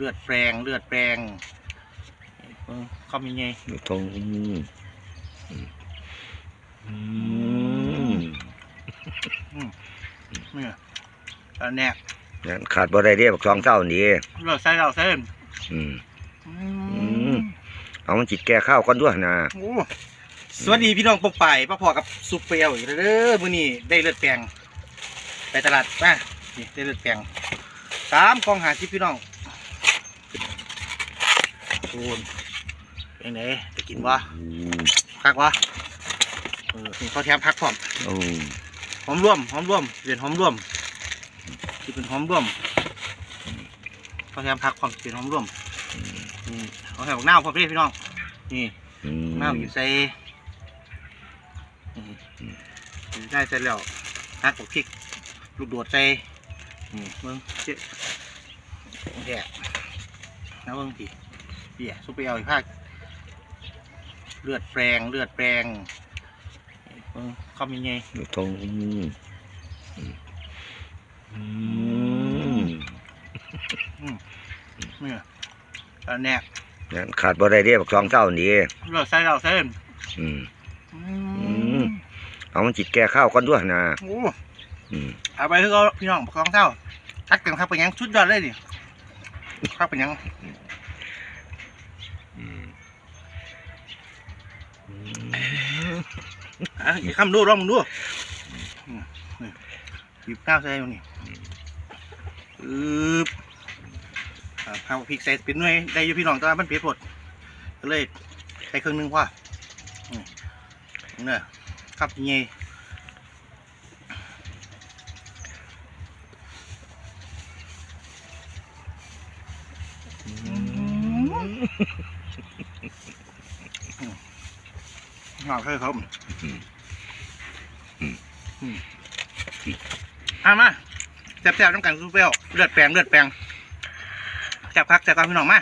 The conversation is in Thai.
เลือดแปลงเลือดแปลงเออเขามีไงอยู่ตรงอืมอืมเนี่ยอันเนี้ยนั่นขาดบ่ได้เด้บักสองเศร้านี่เลือดใส่เราเส้นอืมอืมเอามันจิตแก่ข้าวก่อนด้วยนะโอ้สวัสดีพี่น้องปกป่ายป้าพอกับซุปเปรียวอีกแล้วเด้อมื้อนี้ได้เลือดแปลงไปตลาดมานี่ได้เลือดแปลงสามกองหาชิพี่น้อง คูณเป็นไงจะกินวะอืมพักวะเออนี่เขาแถมพักพร้อมโอ้หอมร่วมหอมร่วมเปลี่ยนหอมร่วมที่เป็นหอมร่วมเขาแถมพักพร้อมเปลี่ยนหอมร่วมนี่เขาแถมบักนาวพร้อมเด้พี่น้องนี่อืมบักนาวอยู่ใส่นี่ได้ใส่แล้วฮักกับพริกลูกโดดใส่นี่เบิ้งเจ๊แย่นะเบิ้งพี่ พี่อะซุปเปอร์เอาอีกภาคเลือดแปลงเลือดแปลงเบิ้งเขามีไงอยู่ตรงอืมอืมเนี่ยอันเนี้ยนั่นขาดบ่ได้เด้บักสองเศร้านี่เลือดใส่เราเส้นอืมอืมเอามันจิตแก่ข้าวก่อนด้วยนะโอ้อืมเอาไปคือเขาพี่น้องประคองเท่าทักกันครับเป็นหยังชุดยอดเลยดิครับเป็นหยัง อะอีกคำดูลองมึงดูอืมนี่บีบข้าวใส่ตรงนี้อึ๊บอ่าเอาพริกใส่เป็นหน่วยได้อยู่พี่น้องแตว่ามันเผ็ดหมดก็เลยใส่เครื่องนึงว่าอืมเนี่ยครับยังไงหอมเคยครับเอามาแซ่บๆน้ำกันซูเปรี้ยวเลือดแปลงเลือดแปลงแซ่บพักแซ่บกันพี่น้องมา